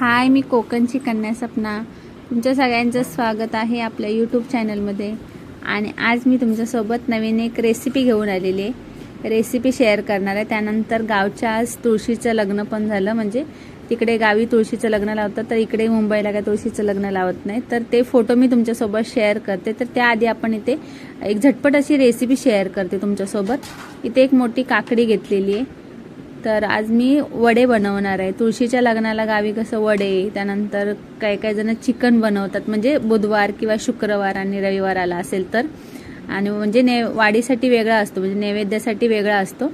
हाय मी कोकणची कन्या सपना. तुमच्या सगळ्यांचं स्वागत आहे आपल्या यूट्यूब चॅनलमध्ये आणि आज मी तुमच्यासोबत नवीन एक रेसिपी घेऊन आलेली आहे. रेसिपी शेअर करणार आहे. त्यानंतर गावच्या आज तुळशीचं लग्न पण झालं. म्हणजे तिकडे गावी तुळशीचं लग्न लावतात तर इकडे मुंबईला काय तुळशीचं लग्न लावत नाही. तर ते फोटो मी तुमच्यासोबत शेअर करते. तर त्याआधी आपण इथे एक झटपट अशी रेसिपी शेअर करते तुमच्यासोबत. इथे एक मोठी काकडी घेतलेली आहे. तर आज मी वडे बनवणार आहे. तुळशीच्या लग्नाला गावी कसं वडे त्यानंतर काही काही जण चिकन बनवतात. म्हणजे बुधवार किंवा शुक्रवार आणि रविवार आला असेल तर. आणि म्हणजे ने वाडीसाठी वेगळा असतो. म्हणजे नैवेद्यासाठी वेगळा असतो.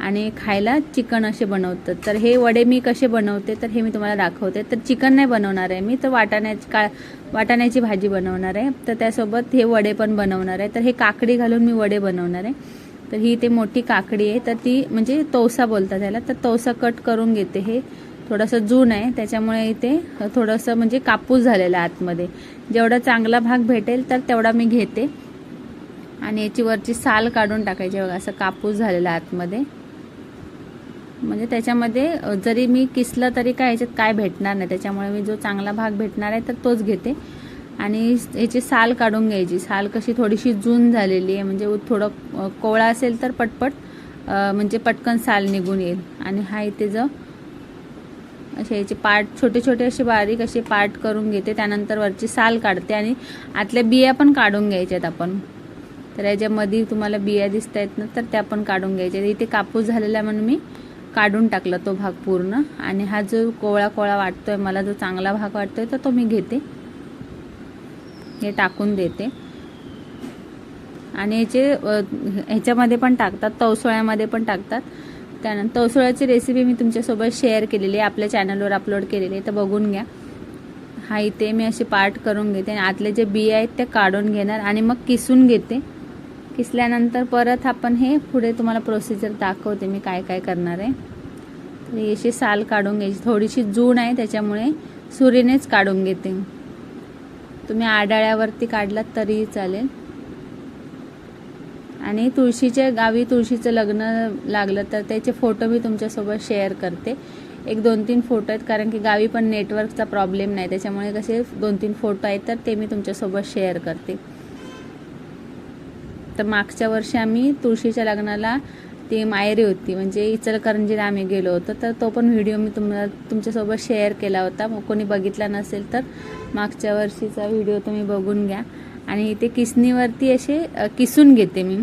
आणि खायला चिकन असे बनवतात. तर हे वडे मी कसे बनवते तर हे मी तुम्हाला दाखवते. तर चिकन नाही बनवणार आहे मी तर वाटाण्याची का वाटाण्याची भाजी बनवणार आहे. तर त्यासोबत हे वडे पण बनवणार आहे. तर हे काकडी घालून मी वडे बनवणार आहे. तर ही ते मोठी काकडी आहे. तर ती म्हणजे तवसा बोलतात त्याला. तर तवसा कट करून घेते हे. थोडंसं जून आहे. त्याच्यामुळे इथे थोडंसं म्हणजे कापूस झालेला आहे आतमध्ये. जेवढा चांगला भाग भेटेल तर तेवढा मी घेते. आणि याची वरची साल काढून टाकायची बघा. असं कापूस झालेला आतमध्ये. म्हणजे त्याच्यामध्ये जरी मी किसलं तरी काय याच्यात काय भेटणार नाही. त्याच्यामुळे मी जो चांगला भाग भेटणार आहे तर तोच घेते. आणि याची साल काढून घ्यायची. साल कशी थोडीशी जून झालेली आहे म्हणजे थोडं कोवळा असेल तर पटपट म्हणजे पटकन साल निघून येईल. आणि हा इथे जो असे याचे पार्ट छोटे छोटे असे बारीक असे पार्ट करून घेते. त्यानंतर वरची साल काढते आणि आतल्या बिया पण काढून घ्यायच्यात आपण. तर याच्यामध्ये तुम्हाला बिया दिसत आहेत ना तर त्या पण काढून घ्यायच्या. इथे कापूस झालेला म्हणून मी काढून टाकला तो भाग पूर्ण. आणि हा जो कोवळा कोवळा वाटतोय मला जो चांगला भाग वाटतोय तर तो मी घेते. हे टाकून देते. आणि याचे ह्याच्यामध्ये पण टाकतात तवसोळ्यामध्ये पण टाकतात. त्यानंतर तवसोळ्याची रेसिपी मी तुमच्यासोबत शेअर केलेली आहे आपल्या चॅनलवर अपलोड केलेली आहे तर बघून घ्या. हा इथे मी असे पार्ट करून घेते आणि आतले जे बिया आहेत ते काढून घेणार आणि मग किसून घेते. किसल्यानंतर परत आपण हे पुढे तुम्हाला प्रोसिजर दाखवते मी काय काय करणार आहे. तर अशी साल काढून घ्यायची. थोडीशी जून आहे त्याच्यामुळे सुरीनेच काढून घेते. तुम्ही आडाळ्यावरती काढलात तरीही चालेल. आणि तुळशीच्या गावी तुळशीचं लग्न लागलं तर त्याचे फोटो मी तुमच्यासोबत शेअर करते. एक दोन तीन फोटो आहेत कारण की गावी पण नेटवर्कचा प्रॉब्लेम नाही त्याच्यामुळे कसे दोन तीन फोटो आहेत तर ते मी तुमच्यासोबत शेअर करते. तर मागच्या वर्षी आम्ही तुळशीच्या लग्नाला ती मायरी होती. म्हणजे इचलकरंजीला आम्ही गेलो होतो. तर तो पण व्हिडिओ मी तुम्हाला तुमच्यासोबत शेअर केला होता. मग कोणी बघितला नसेल तर मागच्या वर्षीचा व्हिडिओ तुम्ही बघून घ्या. आणि इथे किसनीवरती असे किसून घेते मी.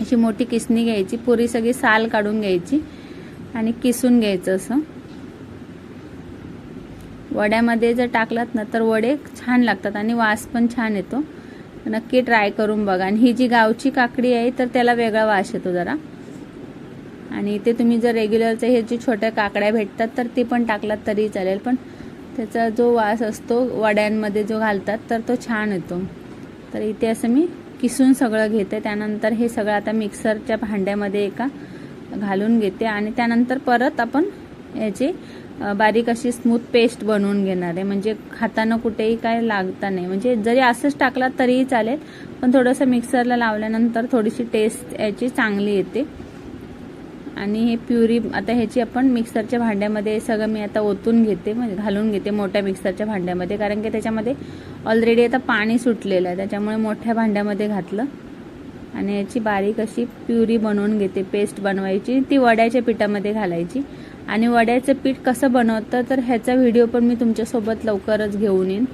अशी मोठी किसनी घ्यायची. पुरी सगळी साल काढून घ्यायची आणि किसून घ्यायचं असं. वड्यामध्ये जर टाकलात ना तर वडे छान लागतात आणि वास पण छान येतो. नक्की ट्राय करून बघा. आणि ही जी गावची काकडी आहे तर त्याला वेगळा वास येतो जरा. आणि इथे तुम्ही जर रेग्युलरचे हे जे छोट्या काकड्या भेटतात तर ते पण टाकलात तरी चालेल. पण त्याचा जो वास असतो वड्यांमध्ये जो घालतात तर तो छान येतो. तर इथे असं मी किसून सगळं घेते. त्यानंतर हे सगळं आता मिक्सरच्या भांड्यामध्ये एका घालून घेते. आणि त्यानंतर परत आपण याची बारीक अशी स्मूथ पेस्ट बनवून घेणार आहे. म्हणजे खाताना कुठेही काय लागता नाही. म्हणजे जरी असंच टाकला तरीही चालेल पण थोडंसं मिक्सरला लावल्यानंतर थोडीशी टेस्ट याची चांगली येते. आणि हे प्युरी आता ह्याची आपण मिक्सरच्या भांड्यामध्ये सगळं मी आता ओतून घेते म्हणजे घालून घेते मोठ्या मिक्सरच्या भांड्यामध्ये कारण की त्याच्यामध्ये ऑलरेडी आता पाणी सुटलेलं आहे त्याच्यामुळे मोठ्या भांड्यामध्ये घातलं. आणि याची बारीक अशी प्युरी बनवून घेते पेस्ट बनवायची ती वड्याच्या पिठामध्ये घालायची. आणि वड्याचं पीठ कसं बनवतं तर ह्याचा व्हिडिओ पण मी तुमच्यासोबत लवकरच घेऊन येईन.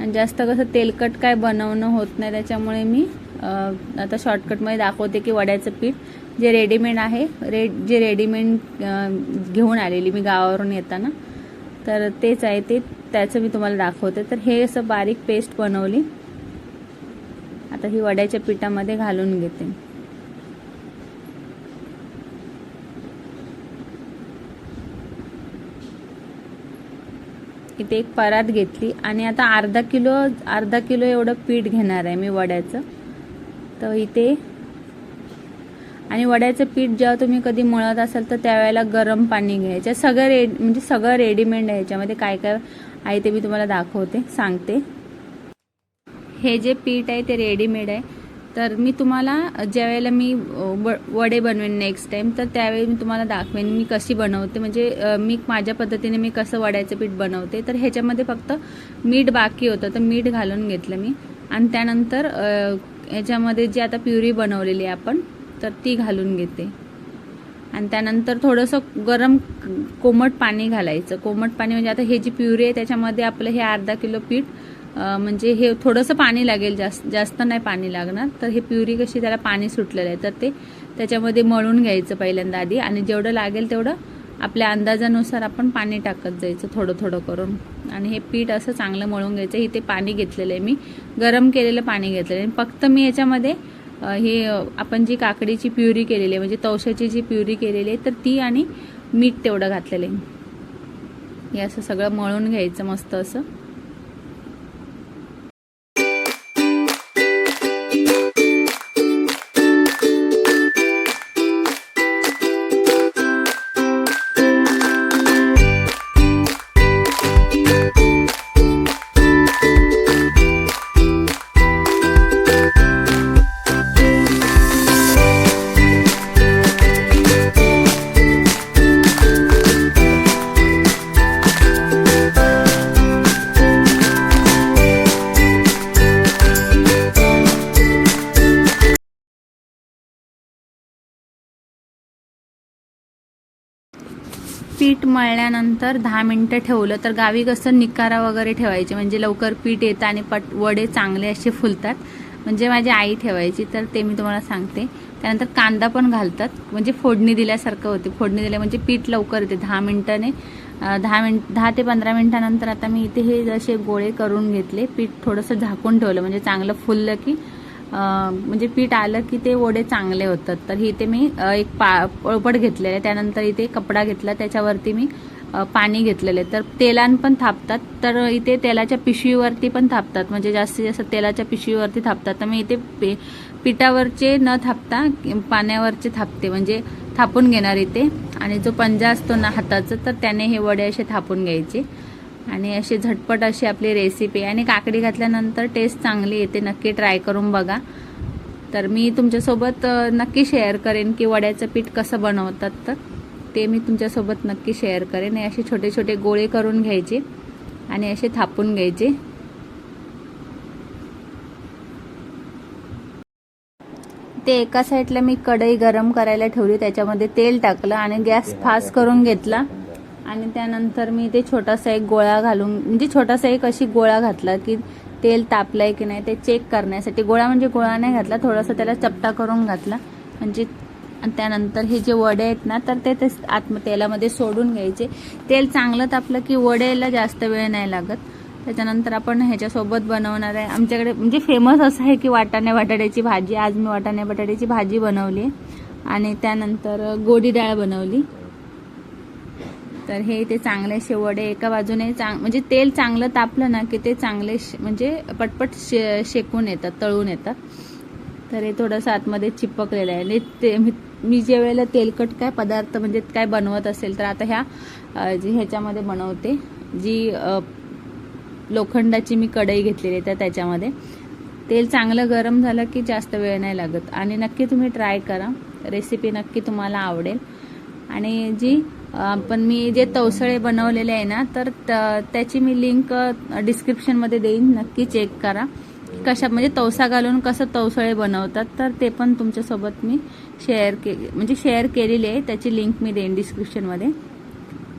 आणि जास्त कसं तेलकट काय बनवणं होत नाही त्याच्यामुळे मी आता शॉर्टकटमध्ये दाखवते की वड्याचं पीठ. जे रेडीमेड आहे रेड जे रेडीमेड घेऊन आलेली मी गावावरून येताना तर तेच आहे ते त्याचं मी तुम्हाला दाखवते. तर हे असं बारीक पेस्ट बनवली. आता ही वड्याच्या पिठामध्ये घालून घेते. इथे एक परात घेतली आणि आता अर्धा किलो अर्धा किलो एवढं पीठ घेणार आहे मी वड्याचं. तर इथे आणि वड्याचं पीठ जेव्हा तुम्ही कधी मळत असाल तर त्यावेळेला गरम पाणी घ्यायचं. सगळं रेड म्हणजे सगळं रेडीमेड आहे ह्याच्यामध्ये काय काय आहे ते मी तुम्हाला दाखवते सांगते. हे जे पीठ आहे ते रेडीमेड आहे. तर मी तुम्हाला ज्यावेळेला मी व- वडे बनवेन नेक्स्ट टाइम तर त्यावेळी मी तुम्हाला दाखवेन मी कशी बनवते. म्हणजे मी माझ्या पद्धतीने मी कसं वड्याचं पीठ बनवते. तर ह्याच्यामध्ये फक्त मीठ बाकी होतं तर मीठ घालून घेतलं मी. आणि त्यानंतर ह्याच्यामध्ये जी आता प्युरी बनवलेली आहे आपण तर ती घालून घेते. आणि त्यानंतर थोडंसं गरम कोमट पाणी घालायचं. कोमट पाणी म्हणजे आता हे जी प्युरी आहे त्याच्यामध्ये आपलं हे अर्धा किलो पीठ म्हणजे हे थोडंसं पाणी लागेल जास्त जास्त नाही पाणी लागणार. तर हे प्युरी कशी त्याला पाणी सुटलेलं आहे तर ते त्याच्यामध्ये मळून घ्यायचं पहिल्यांदा आधी. आणि जेवढं लागेल तेवढं आपल्या अंदाजानुसार आपण पाणी टाकत जायचं थोडं थोडं करून. आणि हे पीठ असं चांगलं मळून घ्यायचं. इथे पाणी घेतलेलं आहे मी. गरम केलेलं पाणी घेतलेलं आहे. फक्त मी याच्यामध्ये हे आपण जी काकडीची प्युरी केलेली आहे म्हणजे तवशाची जी प्युरी केलेली आहे तर ती आणि मीठ तेवढं घातलेलं आहे. हे असं सगळं मळून घ्यायचं मस्त असं. पीठ मळल्यानंतर दहा मिनटं ठेवलं तर गावी कसं निकारा वगैरे ठेवायचे म्हणजे लवकर पीठ येतं आणि पट वडे चांगले असे फुलतात. म्हणजे माझी आई ठेवायची तर ते मी तुम्हाला सांगते. त्यानंतर कांदा पण घालतात. म्हणजे फोडणी दिल्यासारखं होते. फोडणी दिल्या म्हणजे पीठ लवकर येते दहा मिनटाने. दहा मिनट दहा ते पंधरा मिनटानंतर आता मी इथे हे जसे गोळे करून घेतले पीठ थोडंसं झाकून ठेवलं. म्हणजे चांगलं फुललं की म्हणजे पीठ आलं की ते वडे चांगले होतात. तर इथे मी एक पा पोळपट घेतलेलं. आहे त्यानंतर इथे कपडा घेतला. त्याच्यावरती मी पाणी घेतलेलं. आहे तर तेलान पण थापतात. तर इथे तेलाच्या पिशवीवरती पण थापतात. म्हणजे जास्तीत जास्त तेलाच्या पिशवीवरती थापतात. तर मी इथे पे पिठावरचे न थापता पाण्यावरचे थापते. म्हणजे थापून घेणार इथे. आणि जो पंजा असतो ना हाताचा तर त्याने हे वडे असे थापून घ्यायचे. आणि अशी झटपट अशी आपली रेसिपी आणि काकडी घातल्यानंतर टेस्ट चांगली येते. नक्की ट्राय करून बघा. तर मी तुमच्यासोबत नक्की शेअर करेन की वड्याचं पीठ कसं बनवतात तर. ते मी तुमच्यासोबत नक्की शेअर करेन. असे छोटे छोटे गोळे करून घ्यायचे आणि असे थापून घ्यायचे. ते एका साईडला मी कढई गरम करायला ठेवली. त्याच्यामध्ये तेल टाकलं आणि गॅस फास्ट करून घेतला. आणि त्यानंतर मी ते छोटासा एक गोळा घालून म्हणजे छोटासा एक अशी गोळा घातला की तेल तापलंय की नाही ते चेक करण्यासाठी. गोळा म्हणजे गोळा नाही घातला थोडासा त्याला चपटा करून घातला. म्हणजे आणि त्यानंतर हे जे वडे आहेत ना तर ते ते आत्म तेलामध्ये सोडून घ्यायचे. तेल चांगलं तापलं की वड्याला जास्त वेळ नाही लागत. त्याच्यानंतर आपण ह्याच्यासोबत बनवणार आहे. आमच्याकडे म्हणजे फेमस असं आहे की वाटाणे बटाट्याची भाजी. आज मी वाटाणे बटाट्याची भाजी बनवली आणि त्यानंतर गोडी डाळ बनवली. तर हे ते चांगलेसे वडे एका बाजूने चांग म्हणजे तेल चांगलं तापलं ना की ते चांगले श- म्हणजे पटपट शे शेकून येतात तळून येतात. तर हे थोडंसं आतमध्ये चिपकलेलं आहे. ते मी- मी जे वेळेला तेलकट काय पदार्थ म्हणजे काय बनवत असेल तर आता ह्या जी ह्याच्यामध्ये बनवते जी लोखंडाची मी कढई घेतलेली आहे तर त्याच्यामध्ये. तेल चांगलं गरम झालं की जास्त वेळ नाही लागत. आणि नक्की तुम्ही ट्राय करा. रेसिपी नक्की तुम्हाला आवडेल. आणि जी पण मी जे तवसळे बनवलेले आहे ना तर त- त्याची मी लिंक डिस्क्रिप्शनमध्ये देईन. नक्की चेक करा. कशा म्हणजे तवसा घालून कसं तवसळे बनवतात तर ते पण तुमच्यासोबत मी शेअर के म्हणजे शेअर केलेली आहे. त्याची लिंक मी देईन डिस्क्रिप्शनमध्ये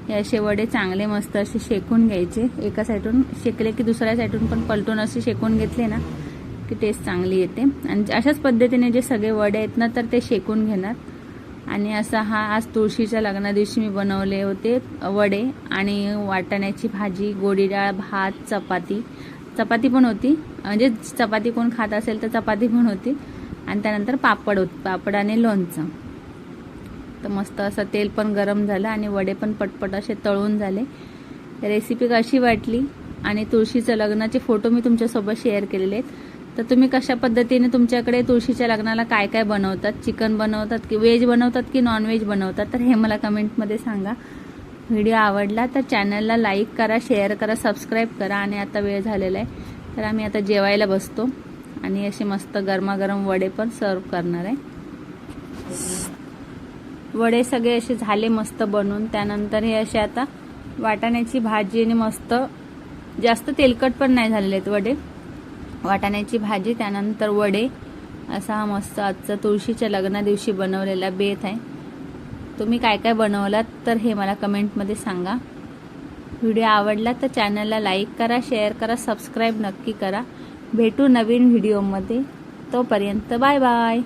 हे असे वडे चांगले मस्त असे शेकून घ्यायचे. एका साईडून शेकले की दुसऱ्या साईडून पण पलटून असे शेकून घेतले ना की टेस्ट चांगली येते. आणि अशाच पद्धतीने जे सगळे वडे आहेत ना तर ते शेकून घेणार. आणि असा हा आज तुळशीच्या लग्ना दिवशी मी बनवले होते वडे आणि वाटाण्याची भाजी गोडी डाळ भात चपाती. चपाती पण होती. म्हणजे चपाती कोण खात असेल तर चपाती पण होती. आणि त्यानंतर पापड होत पापड आणि लोणचं. तर मस्त असं तेल पण गरम झालं आणि वडे पण पटपट असे तळून झाले. रेसिपी कशी वाटली? आणि तुळशीचं लग्नाचे फोटो मी तुमच्यासोबत शेअर केलेले आहेत. तर तुम्ही कशा पद्धतीने तुमच्याकडे तुळशीच्या लग्नाला काय काय बनवतात? चिकन बनवतात की व्हेज बनवतात की नॉनव्हेज बनवतात? तर हे मला कमेंटमध्ये सांगा. व्हिडिओ आवडला तर चॅनलला लाईक करा शेअर करा सबस्क्राईब करा आणि आता वेळ झालेला आहे. तर आम्ही आता जेवायला बसतो आणि असे मस्त गरमागरम वडे पण सर्व करणार आहे. वडे सगळे असे झाले मस्त बनवून त्यानंतर हे असे आता वाटाण्याची भाजी आणि मस्त जास्त तेलकट पण नाही झालेले आहेत वडे. वाटाण्याची भाजी त्यानंतर वडे. असा हा मस्त आजचा तुळशीच्या लग्ना दिवशी बनवलेला बेत आहे. तुम्ही काय काय बनवलात तर हे मला कमेंटमध्ये सांगा. व्हिडिओ आवडला तर चॅनलला लाईक करा शेअर करा सबस्क्राईब नक्की करा. भेटू नवीन व्हिडिओमध्ये. तोपर्यंत बाय बाय.